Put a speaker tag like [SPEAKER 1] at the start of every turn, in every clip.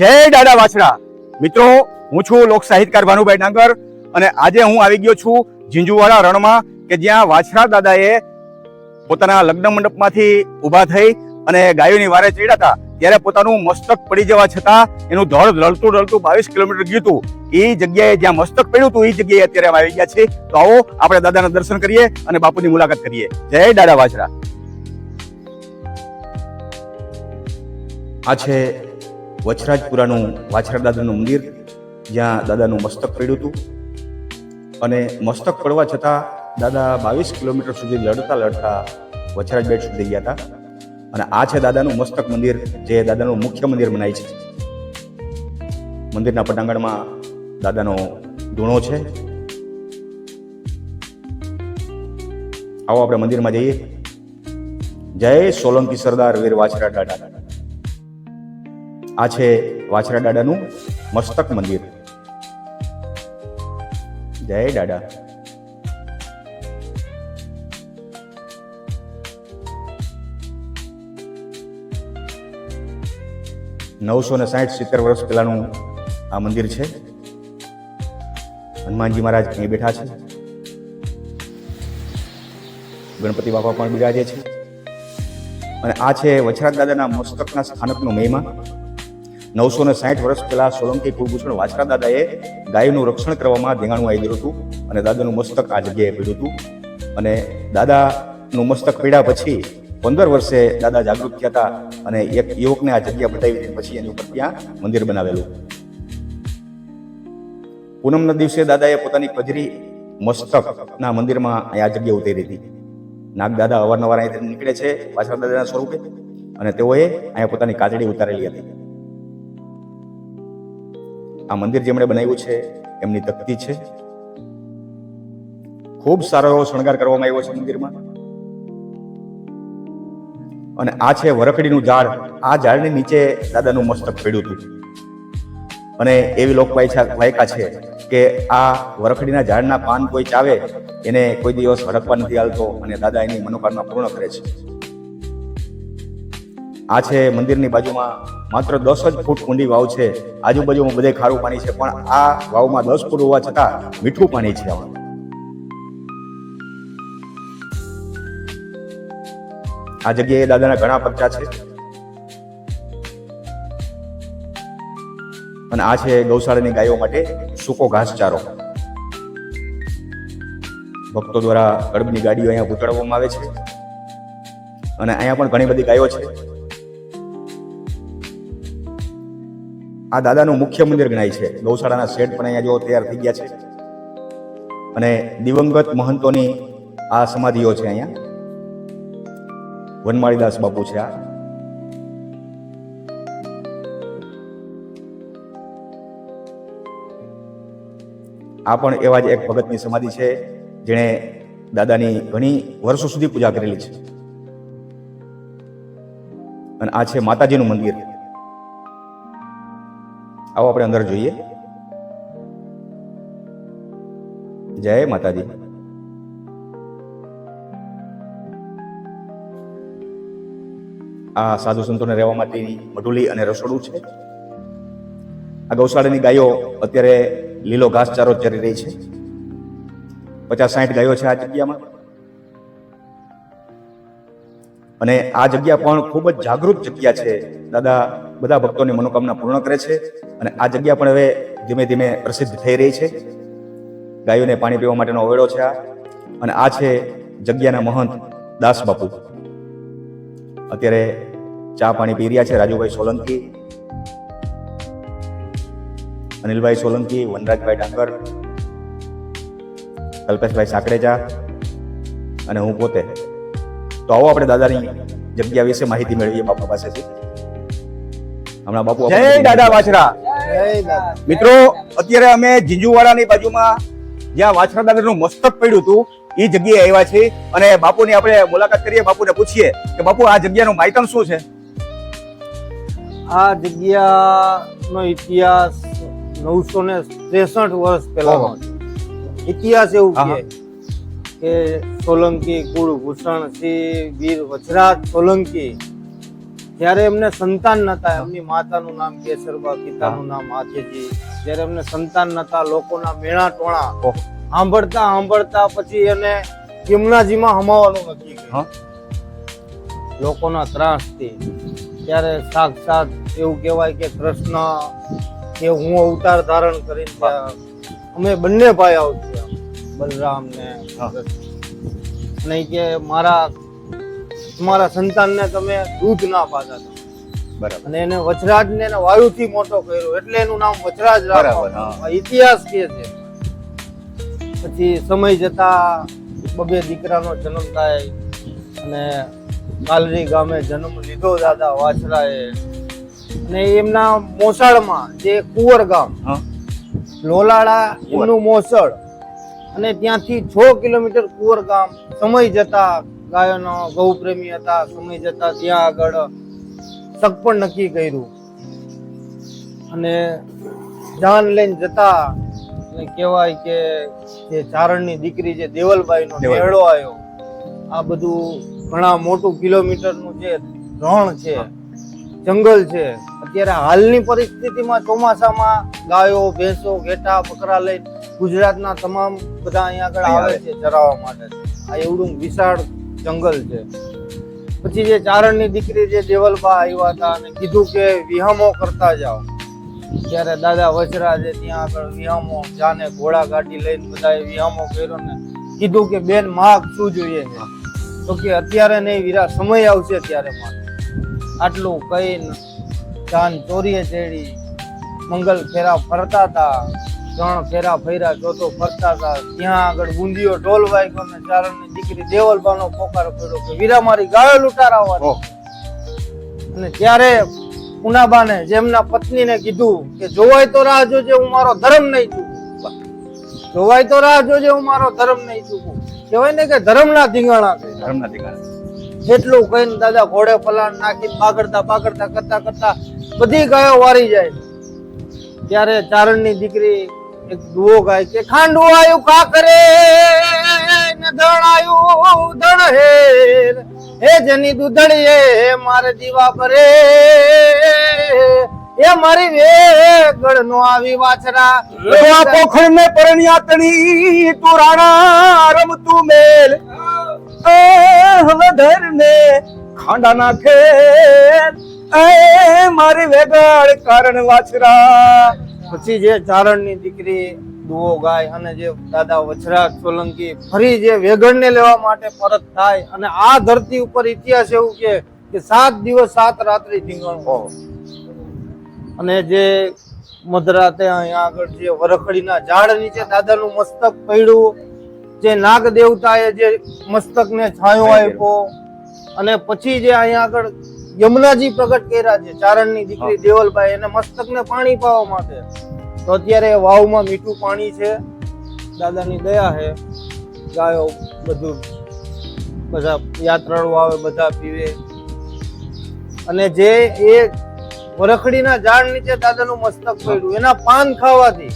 [SPEAKER 1] જય દાદા વાછડા મિત્રો, હું છું લોક સાહિત્યકાર ભાનુભાઈ ડાંગર અને આજે હું આવી ગયો છું ઝીંઝુવાડા રણમાં કે જ્યાં વાછડા દાદાએ પોતાના લગ્ન મંડપમાંથી ઊભા થઈ અને ગાયોની વારે ચડ્યા હતા. ત્યારે પોતાનું મસ્તક પડી જવા છતાં એનું ધડ રળતું રળતું બાવીસ કિલોમીટર ગયું હતું. એ જગ્યાએ જ્યાં મસ્તક પડ્યું હતું એ જગ્યાએ અત્યારે અમે આવી ગયા છે તો આવો, આપણે દાદાના દર્શન કરીએ અને બાપુની મુલાકાત કરીએ. જય દાદા વાછડા આ છે વચરાજપુરાનું વાછરા દાદાનું મંદિર, જ્યાં દાદાનું મસ્તક પડ્યું હતું. અને મસ્તક પડવા છતાં દાદા બાવીસ કિલોમીટર સુધી લડતા લડતા વછરાજ બેટ સુધી ગયા હતા. અને આ છે દાદાનું મસ્તક મંદિર, જે દાદાનું મુખ્ય મંદિર મનાય છે. મંદિરના પટાંગણમાં દાદાનો ધૂણો છે. આવો આપણે મંદિરમાં જઈએ. જય સોલંકી સરદાર વીર વાછરા દાદા આ છે વાછરા દાદાનું મસ્તક મંદિર. જય દાદા. નવસો ને સાઠ સિત્તેર વર્ષ પહેલાનું આ મંદિર છે. હનુમાનજી મહારાજ અહીં બેઠા છે. ગણપતિ બાપા પણ બિરાજે છે. અને આ છે વછરાજ દાદાના મસ્તકના સ્થાનકનો મહિમા. નવસો ને સાઠ વર્ષ પહેલા સોલંકી કુલભૂષણ વાછરા દાદાએ ગાયનું રક્ષણ કરવામાં ધીંગાણું આવી ગયું હતું અને દાદાનું મસ્તક આ જગ્યાએ પીડ્યું હતું. અને દાદાનું મસ્તક પીડ્યા પછી પંદર વર્ષે દાદા જાગૃત થયા હતા અને એક યુવકને આ જગ્યા બતાવી પછી એની ઉપર ત્યાં મંદિર બનાવેલું. પૂનમના દિવસે દાદાએ પોતાની પજરી મસ્તકના મંદિરમાં આ જગ્યા ઉતારી હતી. નાગ દાદા અવારનવાર અહીંથી નીકળે છે પાછળ દાદાના સ્વરૂપે અને તેઓએ અહીંયા પોતાની કાજડી ઉતારેલી હતી. આ મંદિર જેમણે બનાવ્યું છે, એમની તકતી છે. ખૂબ સારો એવો શણગાર કરવામાં આવ્યો છે મંદિરમાં. અને આ છે વરખડીનું ઝાડ. આ ઝાડની નીચે દાદાનું મસ્તક પડ્યું હતું. અને એવી લોકવાયકા વાયકા છે કે આ વરખડીના ઝાડના પાન કોઈ ચાવે, એને કોઈ દિવસ હડકવા નથી હાલતો અને દાદા એની મનોકામના પૂર્ણ કરે છે. આ છે મંદિરની બાજુમાં માત્ર દસ જ ફૂટ ઊંડી વાવ છે. આજુબાજુમાં બધે ખારું પાણી છે, પણ આ વાવમાં દસ ફૂટ હોવા છતાં મીઠું પાણી છે આ જગ્યાએ દાદાના ઘણા પગચા છે. અને આ છે ગૌશાળાની ગાયો માટે સૂકો ઘાસચારો. ભક્તો દ્વારા કડબની ગાડીઓ અહીંયા ઉતારવામાં આવે છે. અને અહીંયા પણ ઘણી બધી ગાયો છે. આ દાદાનું મુખ્ય મંદિર ગણાય છે. ગૌશાળાના શેડ પણ અહીંયા જો તૈયાર થઈ ગયા છે. અને દિવંગત મહંતોની આ સમાધિઓ છે અહીંયા. વનમાળીદાસ બાપુ છે આ. આ પણ એવા જ એક ભગતની સમાધિ છે, જેણે દાદાની ઘણી વર્ષો સુધી પૂજા કરેલી છે. અને આ છે માતાજીનું મંદિર. આવો આપણે અંદર જોઈએ. જય માતાજી. આ સાધુ સંતોને રહેવા માટેની મઢુલી અને રસોડું છે. આ ગૌશાળાની ગાયો અત્યારે લીલો ઘાસચારો ચરી રહી છે. પચાસ સાઠ ગાયો છે આ જગ્યામાં. અને આ જગ્યા પણ ખૂબ જ જાગૃત જગ્યા છે. દાદા બધા ભક્તોની મનોકામના પૂર્ણ કરે છે અને આ જગ્યા પણ હવે ધીમે ધીમે પ્રસિદ્ધ થઈ રહી છે. ગાયોને પાણી પીવા માટેનો ઓવેડો છે આ. અને આ છે જગ્યાના મહંત દાસ બાપુ. અત્યારે ચા પાણી પી રહ્યા છે રાજુભાઈ સોલંકી, અનિલભાઈ સોલંકી, વનરાજભાઈ ડાંગર, કલ્પેશભાઈ સાકડેજા અને હું પોતે. તો આવો આપણે દાદાની જગ્યા વિશે માહિતી મેળવીએ બાપા પાસેથી. હમણાં બાપુ જય દાદા વાછરા. મિત્રો અત્યારે અમે જીંજુવાડાની બાજુમાં જ્યાં વાછરા દાદાનું મસ્તક પડ્યું હતું એ જગ્યાએ આવ્યા છે અને બાપુની આપણે મુલાકાત કરીએ બાપુને પૂછીએ કે બાપુ આ જગ્યાનું માહિતમ શું છે?
[SPEAKER 2] આ જગ્યાનો ઇતિહાસ નવસો ને ત્રેસઠ વર્ષ પહેલાનો ઇતિહાસ એવું છે કે સોલંકી કુળભૂષણ શ્રી વીર વજરાજ સોલંકી ત્યારે એમને સંતાન નતા. એમની માતાનું નામ કેસરબા પિતાનું નામ હાથીજી જ્યારે એમને સંતાન નતા લોકોના મેળા ટોણા સાંભળતા સાંભળતા પછી એને કિમનાજીમાં હમાવાનું નક્કી કર્યું. લોકોના ત્રાસથી. ત્યારે સાક્ષાત એવું કહેવાય કે કૃષ્ણ કે હું અવતાર ધારણ કરીને અમે બંને ભાઈ આવતી બલરામ ને. નહીં કે મારા તમારા સંતાનને તમે દૂધ ના પાતા
[SPEAKER 1] બરાબર.
[SPEAKER 2] અને એને વચરાજ ને એને વાયુથી મોટો કર્યો. એટલે એનું નામ વચરાજ રાખવાનું ઇતિહાસ કે છે? પછી સમય જતા બબે દીકરાનો જન્મ થાય અને કાલરી ગામે જન્મ લીધો દાદા વાછરાએ. અને એમના મોસાળમાં જે કુંવર ગામ. લોલાડા એમનું મોસળ. અને ત્યાંથી છ કિલોમીટર કુંવર ગામ સમય જતા ગાયોનો ગૌ પ્રેમી હતા સમય જતા ત્યાં આગળ સગપણ નક્કી કર્યું. અને જાન લઈને જતા કહેવાય કે જે ચારણની દીકરી જે દેવલબાઈનો મેળો આવ્યો આ બધું ઘણા મોટું કિલોમીટરનું જે રણ છે જંગલ છે અત્યારે હાલની પરિસ્થિતિમાં ચોમાસામાં ગાયો ભેંસો ઘેટા બકરા લઈ ગુજરાતના તમામ બધા અહીંયા આગળ આવે. છે ચરાવવા માટે. આ એવડું વિશાળ જંગલ છે. પછી જે ચારણની દીકરી જે દેવલબા આવ્યા હતા અને કીધું કે વિહામો કરતા જાઓ. ત્યારે દાદા વચરાજે ત્યાં આગળ વિહામો જાને ઘોડા ગાડી લઈને બધાએ વિહામો કર્યો ને કીધું કે બેન માગ શું જોઈએ છે? તો કે અત્યારે નહીં વીરા, સમય આવશે ત્યારે માગ આટલું કહીને જાન ચોરીએ ચેડી, મંગલ ફેરા ફરતા હતા. ત્રણ ફેરા ફેરા જોતો ફરતા હતા ત્યાં આગળ બુંદીઓ ઢોલ વાગ્યો ને ચારણની દીકરી દેવલબાનો પોકાર કર્યો કે વીરા મારી ગાયો લૂંટારાવા.
[SPEAKER 1] ઓહ.
[SPEAKER 2] અને ત્યારે ને જેમના પત્નીને કીધું કે જોવાય તો રાહ જોજે હું મારો ધર્મ નહીં ચૂકું. જોવાય તો રાહ જોજે હું મારો ધર્મ નહીં ચૂકું. કહેવાય ને કે ધર્મના ધીંગાણા
[SPEAKER 1] ધર્મના ધીંગાણા.
[SPEAKER 2] એટલું કહીને દાદા ઘોડે પલાણ નાખી પાકડતા પાકડતા કરતા કરતા બધી ગાયો વારી જાય. ત્યારે ચારણની દીકરી દુઓ ગાય કે ખાંડું આયું કાકરે ને ધણ આયું ધણ હે. હે જની દૂધણીએ મારે દીવા પરે એ મારી વેગળ નો આવી વાછરા.
[SPEAKER 1] આ પોખણ ને પરણ્યાતણી તું રાણા રમતું મેલ. એ હવે ધર ને ખાંડા નાખે એ મારી વેગળ કારણ વાછરા.
[SPEAKER 2] પછી જે ચારણની દીકરી દુઓ ગાય અને જે દાદા વછરાજ સોલંકી ફરી જે વેગણને લેવા માટે પરત થાય અને આ ધરતી ઉપર ઇતિહાસ એવું કે કે સાત દિવસ સાત રાત્રિ ધીંગાણું અને જે મધરાતે અહીંયા આગળ જે વરખડીના ઝાડ નીચે દાદાનું મસ્તક પડ્યું જે નાગ દેવતાએ જે મસ્તકને છાંયો આપ્યો અને પછી જે અહીંયા આગળ યમુનાજી પ્રગટ કર્યા છે. ચારણની દીકરી દેવલભાઈ એને મસ્તકને પાણી પાવા માટે. તો અત્યારે વાવમાં મીઠું પાણી છે. દાદાની દયા છે. ગાયો બધું બધા યાત્રાળુ આવે બધા પીવે. અને જે એ વરખડીના ઝાડ નીચે દાદાનું મસ્તક પડ્યું. એના પાન ખાવાથી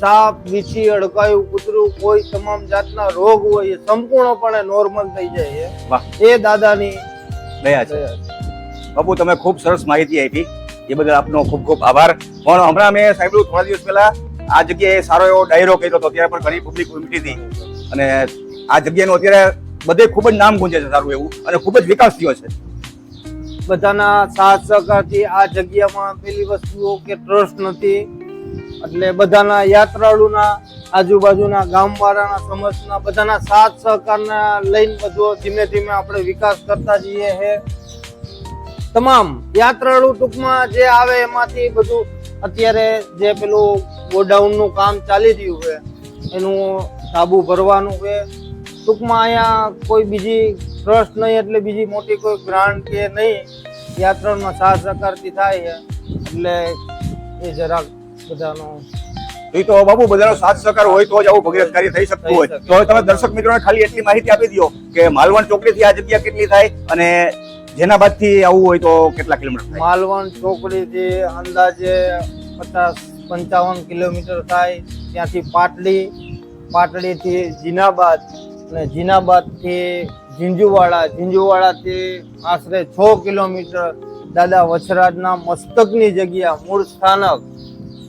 [SPEAKER 2] સાપ વીછી અડકાયું કૂતરું કોઈ તમામ જાતના રોગ હોય એ સંપૂર્ણપણે નોર્મલ થઈ જાય છે. એ દાદાની
[SPEAKER 1] દયા છે. બાપુ, તમે ખૂબ સરસ માહિતી આપી. એ બદલ આપનો ખૂબ ખૂબ આભાર. પણ હમણાં મેં સાંભળ્યું, થોડા દિવસ પહેલા આ જગ્યાએ સારો એવો ડાયરો કર્યો હતો. ત્યારે પણ ઘણી પબ્લિક ઉમટી હતી. અને આ જગ્યાનું અત્યારે બધે ખૂબ જ નામ ગુંજે છે સારું એવું. અને ખૂબ જ વિકાસ થયો છે.
[SPEAKER 2] બધાના સાથ સહકારથી આ જગ્યામાં પેલી વસ્તુઓ કે ટ્રસ્ટ નથી. એટલે બધાના યાત્રાળુના, આજુબાજુના, ગામવાળાના, સમાજના બધાના સાથ સહકારના લઈને બધો ધીમે ધીમે આપણે વિકાસ કરતા જઈએ છે તમામ યાત્રાળુ ટૂંકમાં જે આવે એમાંથી બધું અત્યારે જે પેલું ગોડાઉનનું કામ ચાલી રહ્યું છે એનું સાબુ ભરવાનું છે. ટૂંકમાં અહીંયા કોઈ બીજી ટ્રસ્ટ નહીં એટલે બીજી મોટી કોઈ ગ્રાન્ટ કે નહીં યાત્રામાં સાથ સહકારથી થાય છે. એટલે એ જરાક બધાનો
[SPEAKER 1] એ તો બાબુ બધાનો સાથ સહકાર હોય તો જ આવું ભગીરથ કાર્ય થઈ શકતું હોય. તો તમે દર્શક મિત્રોને ખાલી એટલી માહિતી આપી દો કે માલવણ ચોકડીથી આ જગ્યા કેટલી થાય અને જેના બાદથી આવવું હોય તો કેટલા કિલોમીટર
[SPEAKER 2] માલવણ ચોકડીથી અંદાજે પચાસ પંચાવન કિલોમીટર થાય. ત્યાંથી પાટડી પાટડીથી જીનાબાદ અને જીનાબાદથી ઝીંઝુવાડા. ઝીંઝુવાડાથી આશરે છ કિલોમીટર. દાદા વછરાજના મસ્તકની જગ્યા, મૂળ સ્થાનક.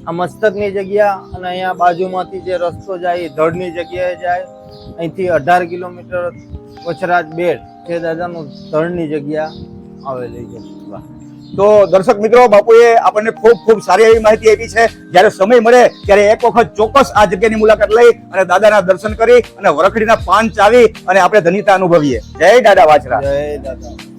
[SPEAKER 2] આ મસ્તકની જગ્યા અને અહીંયા બાજુમાંથી જે રસ્તો જાય એ ધડની જગ્યાએ જાય. અહીંથી અઢાર કિલોમીટર વછરાજ બેટ જે દાદાનું ધડની જગ્યા આવેલી છે.
[SPEAKER 1] તો દર્શક મિત્રો બાપુએ આપણને ખૂબ ખૂબ સારી એવી માહિતી આપી છે. જ્યારે સમય મળે ત્યારે એક વખત ચોક્કસ આ જગ્યાની મુલાકાત લઈ અને દાદાના દર્શન કરી અને વરખડીના પાન ચાવી અને આપણે ધન્યતા અનુભવીએ. જય દાદા વાછરા.
[SPEAKER 2] જય દાદા.